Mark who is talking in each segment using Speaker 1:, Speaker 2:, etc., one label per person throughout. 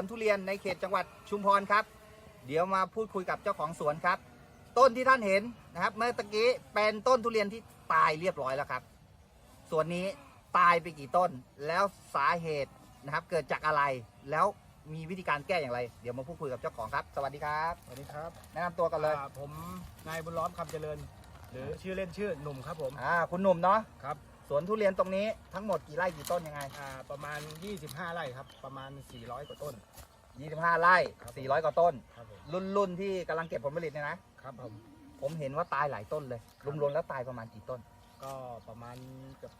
Speaker 1: สวนทุเรียนในเขตจังหวัดชุมพรครับ เดี๋ยวมาพูดคุยกับเจ้าของสวนครับ ต้นที่ท่านเห็นนะครับ เมื่อตะกี้เป็นต้นทุเรียนที่ตายเรียบร้อยแล้วครับ ส่วนนี้ตายไปกี่ต้นแล้วสาเหตุนะครับ เกิดจากอะไรแล้วมีวิธีการแก้อย่างไร เดี๋ยวมาพูดคุยกับเจ้าของครับ สวัสดีครับ
Speaker 2: สวัสดีครับ
Speaker 1: แนะนำตัวกันเลย
Speaker 2: อ่าผมนายบุญล้อมคำเจริญ หรือชื่อเล่นชื่อหนุ่มครับผม
Speaker 1: อ่าคุณหนุ่มเนาะ
Speaker 2: ครับ
Speaker 1: สวนทุเรียนตรงนี้ทั้งหมดกี่ไร่กี่ต้นยังไง
Speaker 2: อ่าประมาณ 25 ไร่ครับ ประมาณ 400 กว่าต้น
Speaker 1: 25 ไร่
Speaker 2: ครับ
Speaker 1: 400 กว่าต้น
Speaker 2: ครับผม
Speaker 1: รุ่นรุ่นที่กำลังเก็บผลผลิตเนี่ยนะ
Speaker 2: ครับผม
Speaker 1: ผมเห็นว่าตายหลายต้นเลย
Speaker 2: ครับ
Speaker 1: รวมๆแล้วตายประมาณกี่ต้น
Speaker 2: ก็ประมาณเกือบ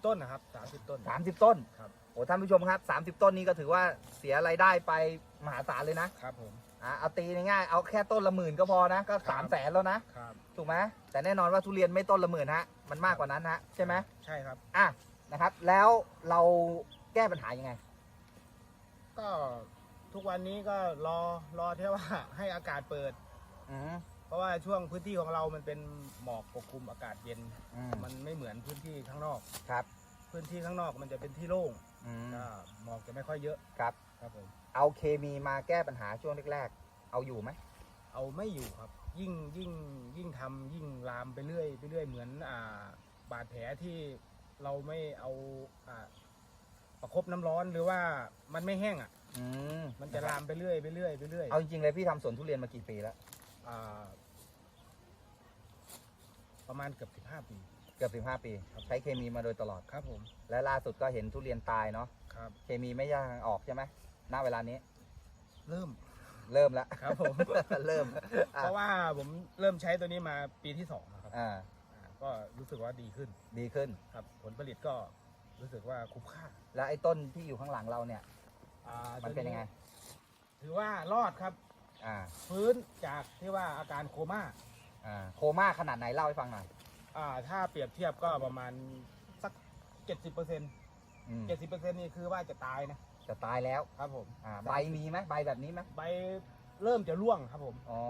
Speaker 2: 30 ต้นนะครับ 30 ต้น
Speaker 1: 30 ต้น
Speaker 2: ครับ
Speaker 1: โอ้ท่านผู้ชมครับ 30 ต้นนี้ก็ถือว่าเสียรายได้ไปมหาศาลเลยนะครับ
Speaker 2: ผม
Speaker 1: อ่าเอาตีง่ายๆเอาแค่ต้นละหมื่นก็พอนะก็
Speaker 2: ครับ
Speaker 1: 3ามแสนแล้วนะ
Speaker 2: ครับ
Speaker 1: ถูกไหมแต่แน่นอนว่าทุเรียนไม่ต้นละหมื่นฮะมันมากกว่านั้นฮะใช่ไหม
Speaker 2: ใช่ครับ
Speaker 1: อะนะครับ แล้วเราแก้ปัญหายังไง
Speaker 2: ก็ทุกวันนี้ก็รอรอแค่ว่าให้อากาศเปิด
Speaker 1: อืม
Speaker 2: เพ ราะว่าช่วงพื้นที่ของเรามันเป็นหมอกปกคลุมอากาศเย็น
Speaker 1: อืม
Speaker 2: มันไม่เหมือนพื้นที่ข้างนอก
Speaker 1: ครับ
Speaker 2: พื้นที่ข้างนอกมันจะเป็นที่โล่ง
Speaker 1: อืม
Speaker 2: ก็หมอกจะไม่ค่อยเยอะ
Speaker 1: ครับ
Speaker 2: ครับผม
Speaker 1: เอาเคมีมาแก้ปัญหาช่วงแรกๆ เอาอยู่ไหม
Speaker 2: เอาไม่อยู่ครับ ยิ่งยิ่งยิ่งทำยิ่งลามไปเรื่อยไปเรื่อยเหมือนอ่าบาดแผลที่เราไม่เอาอ่าประคบน้ำร้อนหรือว่ามันไม่แห้งอะ
Speaker 1: อืม
Speaker 2: มันจะลามไปเรื่อยไปเรื่อยไปเรื่อย
Speaker 1: เอาจริงๆเลยพี่ทำสวนทุเรียนมากี่ปีแล้ว
Speaker 2: อ่า ประมาณเกือบสิบห้าปี
Speaker 1: เกือบ15 ปี
Speaker 2: ครับ
Speaker 1: ใช้เคมีมาโดยตลอด
Speaker 2: ครับผม
Speaker 1: และล่าสุดก็เห็นทุเรียนตายเนาะ
Speaker 2: ครับ
Speaker 1: เคมีไม่ยากทางออกใช่ไหมณเวลานี้
Speaker 2: เริ่ม
Speaker 1: เริ่มแล้ว
Speaker 2: ครับผม
Speaker 1: เริ่มอะ
Speaker 2: เพราะว่าผมเริ่มใช้ตัวนี้มาปีที่สองนะครับ
Speaker 1: อ่า
Speaker 2: อ่า ก็รู้สึกว่าดีขึ้น
Speaker 1: ดีขึ้น
Speaker 2: ครับ ผลผลิตก็รู้สึกว่าคุ้มค่า
Speaker 1: แล้วไอ้ต้นที่อยู่ข้างหลังเราเนี่ย
Speaker 2: อ่า
Speaker 1: มันเป็นยังไง
Speaker 2: ถือว่ารอดครับ
Speaker 1: อ่า
Speaker 2: ฟื้นจากที่ว่าอาการโคม่า
Speaker 1: อ่าโคม่าขนาดไหนเล่าให้ฟังหน่อย
Speaker 2: อ่าถ้าเปรียบเทียบก็ประมาณสักเจ็ดสิบเปอร์เซ็นต์
Speaker 1: อืม
Speaker 2: เจ็ดสิบเปอร์เซ็นต์นี่คือว่าจะตายนะ
Speaker 1: จะตายแล้ว
Speaker 2: ครับผม
Speaker 1: อ่าใบมีไหมใบแบบนี้ไหม
Speaker 2: ใบเริ่มจะร่วงครับผม
Speaker 1: อ๋อ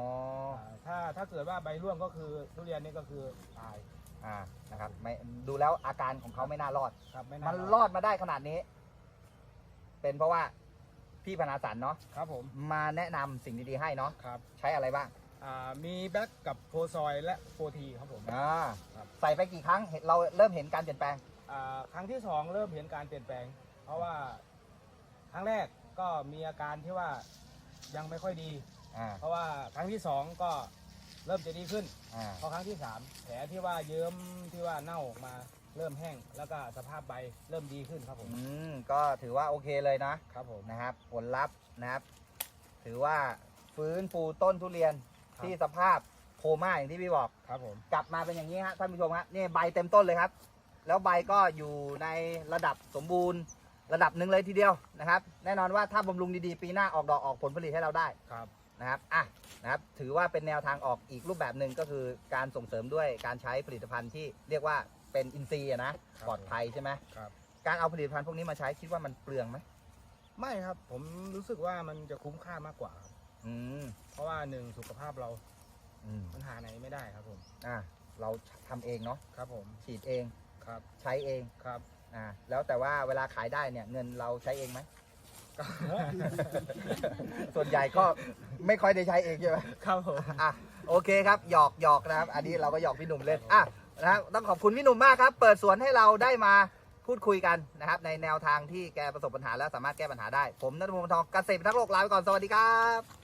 Speaker 1: า
Speaker 2: ถ้าถ้าเกิดว่าใบร่วงก็คือทุเรียนนี่ก็คือตาย
Speaker 1: อ่านะครับไม่ดูแล้วอาการของเขาไม่น่ารอด
Speaker 2: ครับไม่
Speaker 1: มัน
Speaker 2: น่าร
Speaker 1: อดมาได้ขนาดนี้ เป็นเพราะว่าพี่พนาสันเนาะ
Speaker 2: ครับผม
Speaker 1: มาแนะนำสิ่งดีๆให้เนาะ
Speaker 2: ครับ
Speaker 1: ใช้อะไรบ้าง
Speaker 2: อ่ามีแบ็กกับโฟซอยและโฟทีครับผม
Speaker 1: อ่า
Speaker 2: ครับ
Speaker 1: ใส่ไปกี่ครั้งเห็นเราเริ่มเห็นการเปลี่ยนแปลง
Speaker 2: อ่าครั้งที่สองเริ่มเห็นการเปลี่ยนแปลง เพราะว่าครั้งแรกก็มีอาการที่ว่ายังไม่ค่อยดี
Speaker 1: อ่า
Speaker 2: เพราะว่าครั้งที่สองก็เริ่มจะดีขึ้น
Speaker 1: อ่า
Speaker 2: พอครั้งที่สามแผลที่ว่าเยิ้มที่ว่าเน่าออกมาเริ่มแห้ง แล้วก็สภาพใบเริ่มดีขึ้นครับผม
Speaker 1: อืม ก็ถือว่าโอเคเลยนะ
Speaker 2: ครับผม
Speaker 1: นะครับ ผลลัพธ์นะครับ ถือว่าฟื้นฟูต้นทุเรียน
Speaker 2: ครับ
Speaker 1: ที่สภาพโคม่าอย่างที่พี่บอก
Speaker 2: ครับผม
Speaker 1: กลับมาเป็นอย่างนี้ฮะท่านผู้ชมฮะนี่ใบเต็มต้นเลยครับ แล้วใบก็อยู่ในระดับสมบูรณ์ ระดับหนึ่งเลยทีเดียวนะครับ แน่นอนว่าถ้าบำรุงดีๆ ปีหน้าออกดอกออกผลผลิตให้เราได้
Speaker 2: ครับ
Speaker 1: นะครับอะนะครับ ถือว่าเป็นแนวทางออกอีกรูปแบบหนึ่งก็คือการส่งเสริมด้วยการใช้ผลิตภัณฑ์ที่เรียกว่าเป็นอินทรีย์อะนะปลอดภัยใช่ไหม
Speaker 2: ครับ
Speaker 1: การเอาผลิตภัณฑ์พวกนี้มาใช้คิดว่ามันเปลืองไหม
Speaker 2: ไม่ครับ ผมรู้สึกว่ามันจะคุ้มค่ามากกว่าครับ
Speaker 1: อืม
Speaker 2: เพราะว่าหนึ่งสุขภาพเรา
Speaker 1: อืม
Speaker 2: มันหาไหนไม่ได้ครับผม
Speaker 1: อะเราทำเองเนาะ
Speaker 2: ครับผม
Speaker 1: ฉีดเอง
Speaker 2: ครับ
Speaker 1: ใช้เอง
Speaker 2: ครับ
Speaker 1: อ่าแล้วแต่ว่าเวลาขายได้เนี่ยเงินเราใช้เองไหม
Speaker 2: ก็
Speaker 1: ส่วนใหญ่ก็ไม่ค่อยได้ใช้เองใช่ไหม
Speaker 2: ครับผม
Speaker 1: อะโอเคครับหยอกหยอกนะครับ อันนี้เราก็หยอกพี่หนุ่มเล่นอะนะครับต้องขอบคุณพี่หนุ่มมากครับ เปิดสวนให้เราได้มาพูดคุยกันนะครับ ในแนวทางที่แกประสบปัญหาแล้วสามารถแก้ปัญหาได้ ผมนัทพงศ์วงศ์ทองเกษตรทักษ์โลกลาไปก่อนสวัสดีครับ